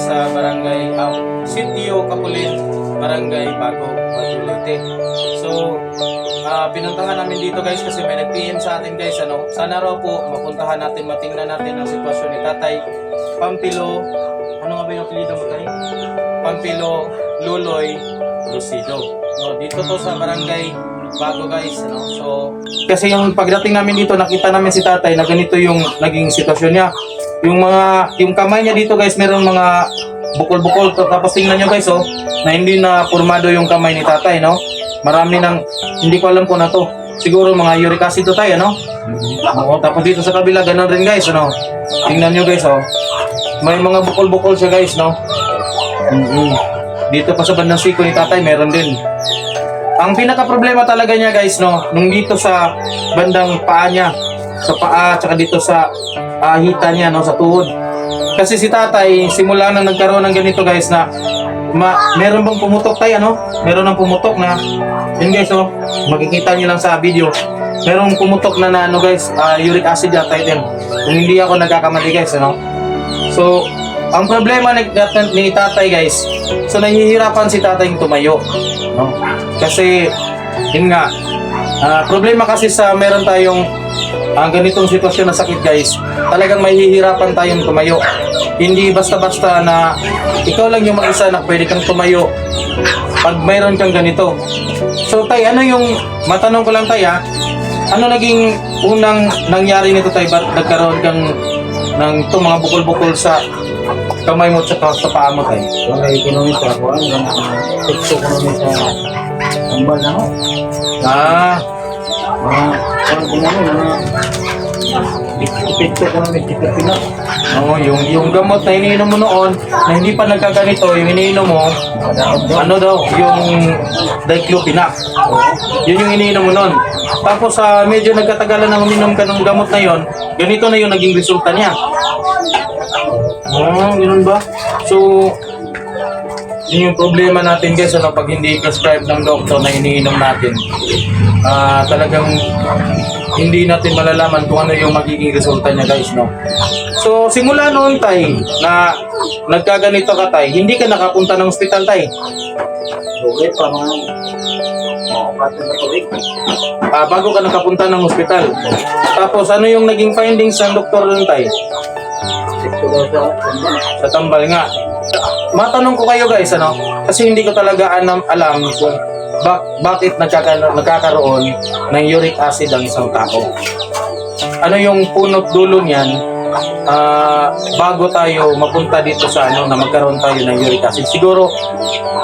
sa barangay uh, Sitio Kapulin, Barangay Bago, Batulite. So, ah, pinuntahan namin dito guys kasi may nag-PM sa atin guys. Ano, sana raw po mapuntahan natin, matingnan natin ang sitwasyon ni Tatay Pampilo. Ano nga ba yung apelido mo tayo? Pampilo Luloy Lucido. No, dito to sa barangay Bago guys, ano. So, kasi yung pagdating namin dito, nakita namin si Tatay na ganito yung naging sitwasyon niya. Yung mga yung kamay niya dito guys, meron mga bukol-bukol. Tapos tingnan niyo guys, oh, na hindi na formado yung kamay ni Tatay, no? Marami nang hindi ko alam kung na to. Siguro mga uric acid to tayo, no? Oo, tapos dito sa kabila, ganun rin guys, ano? Tingnan nyo guys, oh. May mga bukol-bukol siya guys, no? mm Dito pa sa bandang siko ni tatay, meron din. Ang pinaka-problema talaga niya guys, no? Nung dito sa bandang paa niya, sa paa, tsaka dito sa ah, hita niya, no? Sa tuhod. Kasi si tatay, simula nang nagkaroon ng ganito guys na ma meron bang pumutok tayo, ano? Meron ng pumutok na yun guys, oh, makikita niyo lang sa video. Merong pumutok na na ano guys, ah, uric acid yata yun. Kung hindi ako nagkakamali guys, ano? So, ang problema ni, ni tatay guys, so nahihirapan si tatay tumayo. No? Kasi, yun nga, ah, problema kasi sa meron tayong ang ganitong sitwasyon na sakit guys, talagang mahihirapan tayong tumayo. Hindi basta-basta na ikaw lang yung mag-isa na pwede kang tumayo pag mayroon kang ganito. So tay, ano yung, matanong ko lang tay ha, ano naging unang nangyari nito tay, ba't nagkaroon kang ng to mga bukol-bukol sa kamay mo tsaka sa paa mo tay? Wala ekonomi sa ako, ang teksto ekonomi sa tambal na ako. Ah, Mga, teksto ekonomi, teksto pina. oo, yung, yung gamot na iniinom mo noon, na hindi pa nagkaganito, yung iniinom mo, ano daw, yung diclofenac. Yun yung iniinom mo noon. Tapos sa medyo nagkatagalan na uminom ka ng gamot na yon, ganito na yung naging resulta niya. Ah, ganun ba? So, yun yung problema natin guys, ano, pag hindi prescribe ng doktor na iniinom natin, ah talagang hindi natin malalaman kung ano yung magiging resulta niya guys, no? So, simula noon tay, na nagkaganito ka tay, hindi ka nakapunta ng ospital tay. Okay pa mga mga kapatin na tuwik. Ah, bago ka nakapunta ng ospital. Tapos, ano yung naging findings ng doktor nun tay? Sa tambal nga. Matanong ko kayo guys, ano? Kasi hindi ko talaga anam, alam kung bak bakit nagkaka nagkakaroon ng uric acid ang isang tao. Ano yung punot dulo niyan ah, bago tayo mapunta dito sa ano na magkaroon tayo ng uric acid. Siguro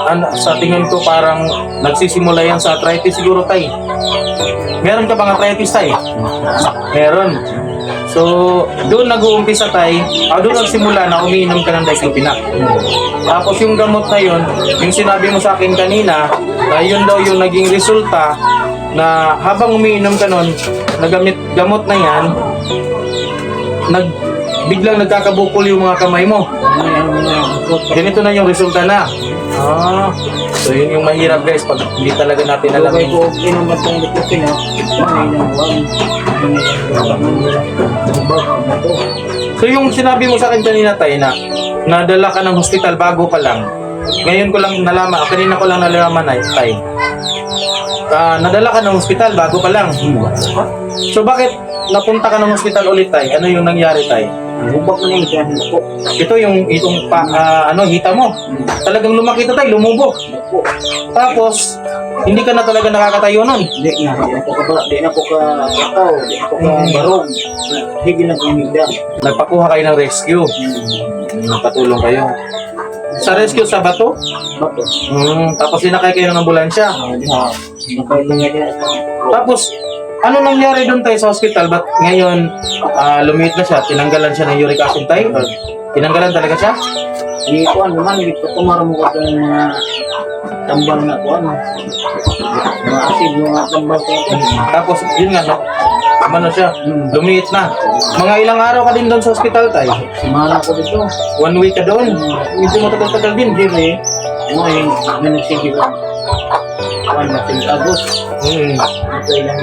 ano, sa tingin ko parang nagsisimula yan sa arthritis siguro tay. Meron ka bang arthritis tay? Meron. So, doon nag-uumpisa tay, ah, doon nagsimula na umiinom ka ng diclofenac. Tapos yung gamot na yun, yung sinabi mo sa akin kanina, na yun daw yung naging resulta na habang umiinom ka nun, nagamit gamot na yan, nag, biglang nagkakabukol yung mga kamay mo. Ganito na yung resulta na. Ah, so yun yung mahirap guys pag hindi talaga natin alam Okay yung ko, inom ba itong teksto na? So yung sinabi mo sa akin kanina tayo na nadala ka ng hospital bago pa lang. Ngayon ko lang nalaman, kanina ko lang nalaman na tay. Ah, nadala ka ng hospital bago pa lang. So bakit napunta ka ng hospital ulit tay? Ano yung nangyari tay? Hubak na yung po. Ito yung itong pa, ah, ano hita mo. Talagang lumaki ito tay. Tapos hindi ka na talaga nakakatayo nun. Di na, di na po ka, di na po ka kakaw, di na po ka na kumigda. Nagpakuha kayo ng rescue. Nakatulong kayo. Sa rescue sa bato? Bato. Hmm, tapos sinakay kayo ng ambulansya. Ah, Tapos, ano nangyari doon tayo sa hospital? Ba't ngayon ah, lumiit na siya? Tinanggalan siya ng uric acid tayo? Tinanggalan talaga siya? Di ko ano man, di ko tumaramo ko itong mga tambal na ko ano. Mga asid, mga tambal ko. Tapos, yun nga, no? Ano siya? Hmm. Lumiit na. Mga ilang araw ka din doon sa hospital tayo? Simana ko dito. One week ka doon? Medyo matagal-tagal din. Diri, ngayon, na nagsige ko. Na sa Agos. Hmm. Ito ilang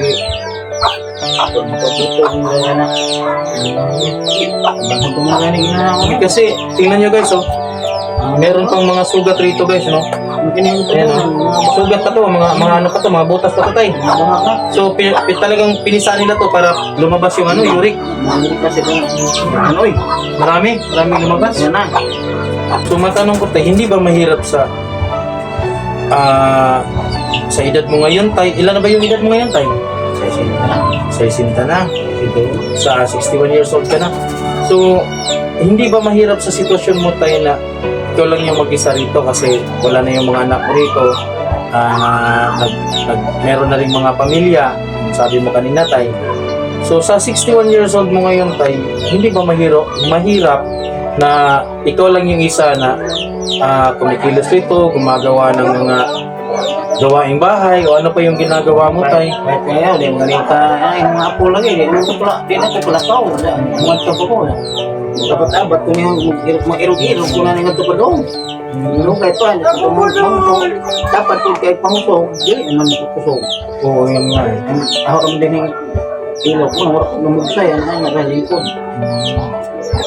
di. Pagbuto ng mga na. Bakit tumagani na ako? Kasi, tingnan nyo guys, oh. Meron pang mga sugat rito guys, no? Ayan, mga Sugat pa to, mga, mga ano pa to, mga butas pa to tay. mga baka. So, pi, pi- talagang pinisa nila to para lumabas yung ano, uric. Kasi ano eh. Marami, marami lumabas. Yan na. So, matanong ko tay, hindi ba mahirap sa ah sa edad mo ngayon tay? Ilan na ba yung edad mo ngayon tay? Sa isin na. Sa isinta na. Sa 61 years old ka na. So, hindi ba mahirap sa sitwasyon mo tayo na ikaw lang yung mag-isa rito kasi wala na yung mga anak rito. Ah, nag, nag, meron na rin mga pamilya. Sabi mo kanina, tay. So, sa 61 years old mo ngayon, tay, hindi ba mahirap, mahirap na ikaw lang yung isa na ah, kumikilos rito, gumagawa ng mga gawaing bahay o ano pa yung ginagawa mo, tay? Kaya, di mo ganito ka, ay, mga apo lagi, di mo ko pala, di na ko pala tao, mga tao ko na. Dapat abat ko niya, mag-irog-irog ko na nga ito pa doon. Ano kahit pa, dapat kung kahit pangso, di naman ito kusog. Oo, yun nga eh. Ako kami din yung ilog ko, wala ko lumugsa yan, ay, nagalingkod.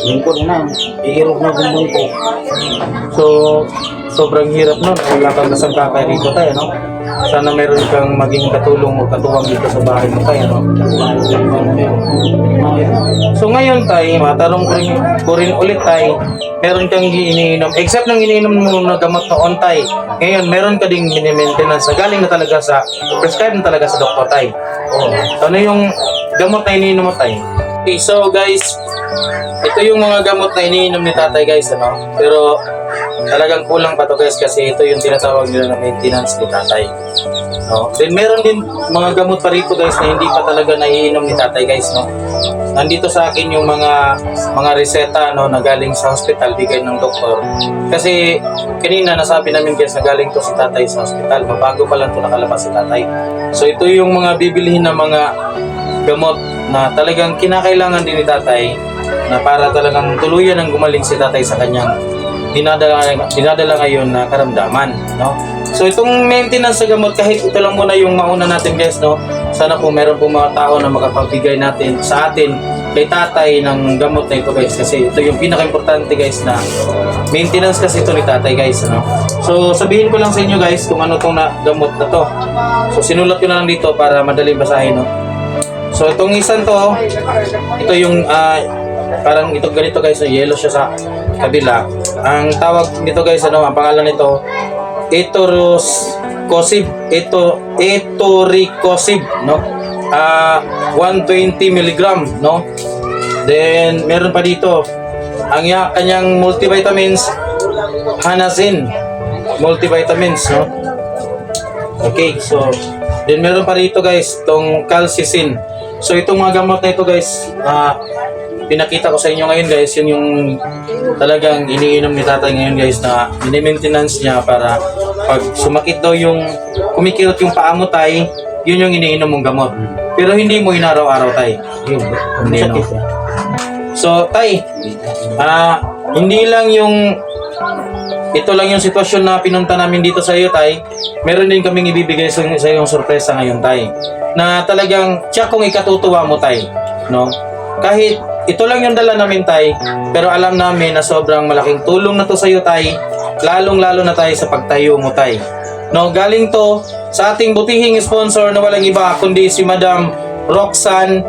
Lingkod na, iirog na gumbong ko. So, sobrang hirap nun. Wala kang kasangkakay rito tayo, no? Sana meron kang maging katulong o katuwang dito sa bahay mo tayo, no? So ngayon tayo, matanong ko rin, ko rin ulit tayo, meron kang iniinom, except ng iniinom mo na gamot noon tayo, ngayon meron ka ding mini-maintenance na galing na talaga sa, prescribed na talaga sa doktor tayo. Oo. So, ano yung gamot na iniinom mo tayo? Okay, so guys, ito yung mga gamot na iniinom ni tatay guys, ano? Pero talagang kulang pa to guys kasi ito yung tinatawag nila na maintenance ni tatay. No? Then meron din mga gamot pa rito guys na hindi pa talaga naiinom ni tatay guys, no? Nandito sa akin yung mga mga reseta no na galing sa hospital bigay ng doktor. Kasi kanina nasabi namin guys na galing to si tatay sa hospital. Mabago pa lang to nakalabas si tatay. So ito yung mga bibilihin na mga gamot na talagang kinakailangan din ni tatay na para talagang tuluyan ang gumaling si tatay sa kanyang dinadala, dinadala ngayon na karamdaman, no? So itong maintenance sa gamot, kahit ito lang muna yung mauna natin guys, no? Sana po meron po mga tao na makapagbigay natin sa atin kay tatay ng gamot na ito guys kasi ito yung pinaka-importante guys na maintenance kasi ito ni tatay guys ano. So sabihin ko lang sa inyo guys kung ano tong na gamot na to. So sinulat ko na lang dito para madali basahin no. So itong isang to, ito yung ah, parang ito ganito guys, so yellow siya sa kabila. Ang tawag nito guys, ano, ang pangalan nito, Etoroscosib, ito Etoricosib, no? Ah, 120 mg, no? Then meron pa dito ang ya, kanyang multivitamins Hanasin multivitamins, no? Okay, so then meron pa rito guys, tong calcicin. So itong mga gamot na ito guys, ah pinakita ko sa inyo ngayon guys, yun yung talagang iniinom ni tatay ngayon guys na mini-maintenance niya para pag sumakit daw yung kumikirot yung paa mo tay, yun yung iniinom mong gamot. Pero hindi mo inaraw-araw tay. Yun, Hindi, no? sakit. So tay, ah hindi lang yung ito lang yung sitwasyon na pinunta namin dito sa iyo, Tay. Meron din kaming ibibigay sa, sa iyong sorpresa ngayon, Tay. Na talagang siya kung ikatutuwa mo, Tay. No? Kahit ito lang yung dala namin, Tay. Pero alam namin na sobrang malaking tulong na to sa iyo, Tay. Lalong-lalo na tayo sa pagtayo mo, Tay. No, galing to sa ating butihing sponsor na walang iba kundi si Madam Roxanne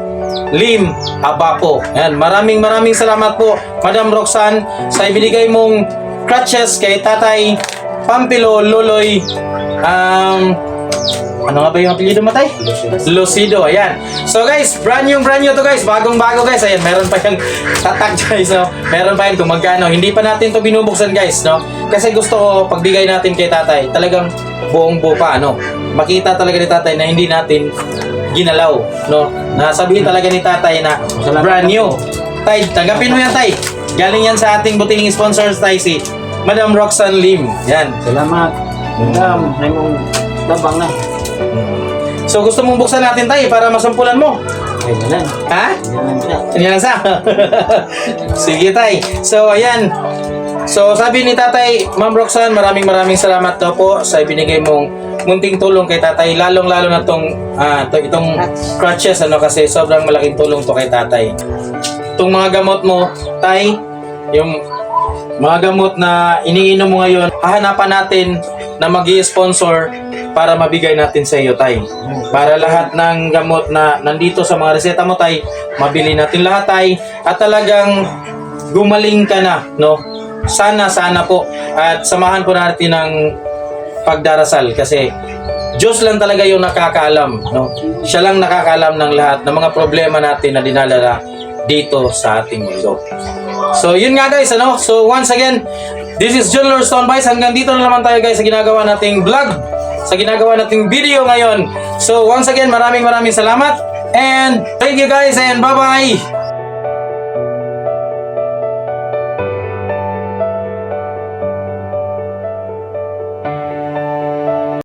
Lim Abapo. Yan, maraming maraming salamat po Madam Roxanne sa ibinigay mong crutches kay Tatay Pampilo Loloy um ano nga ba yung apelyido mo, Tay? Lucido, ayan. So guys, brand new, brand new to guys. Bagong bago guys. Ayan, meron pa yung tatak guys, no? Meron pa yan kung magkano. Hindi pa natin to binubuksan guys, no? Kasi gusto ko pagbigay natin kay tatay, talagang buong buo pa, no? Makita talaga ni tatay na hindi natin ginalaw, no? Nasabihin talaga ni tatay na brand new. Tay, tanggapin mo yan, tay. Galing yan sa ating buting sponsors, tay, si Madam Roxanne Lim. Yan. Salamat. Madam, ay mong labang na. So gusto mong buksan natin tayo para masampulan mo. Ay, dalan. Ha? Yan lang sa. Sige tay. So ayan. So sabi ni tatay, Ma'am Roxanne, maraming maraming salamat daw po sa ibinigay mong munting tulong kay tatay. Lalong lalo na tong, ah, to, itong crutches ano kasi sobrang malaking tulong to kay tatay. Itong mga gamot mo, tay, yung mga gamot na iniinom mo ngayon, hahanapan natin na mag sponsor para mabigay natin sa iyo, Tay. Para lahat ng gamot na nandito sa mga reseta mo, Tay, mabili natin lahat, Tay. At talagang gumaling ka na, no? Sana, sana po. At samahan po natin ng pagdarasal kasi Diyos lang talaga yung nakakaalam, no? Siya lang nakakaalam ng lahat ng mga problema natin na dinadala dito sa ating mundo. So, yun nga guys, ano? So, once again, this is John Stone Vice. Hanggang dito na naman tayo guys sa ginagawa nating vlog, sa ginagawa nating video ngayon. So, once again, maraming maraming salamat. And thank you guys and bye-bye!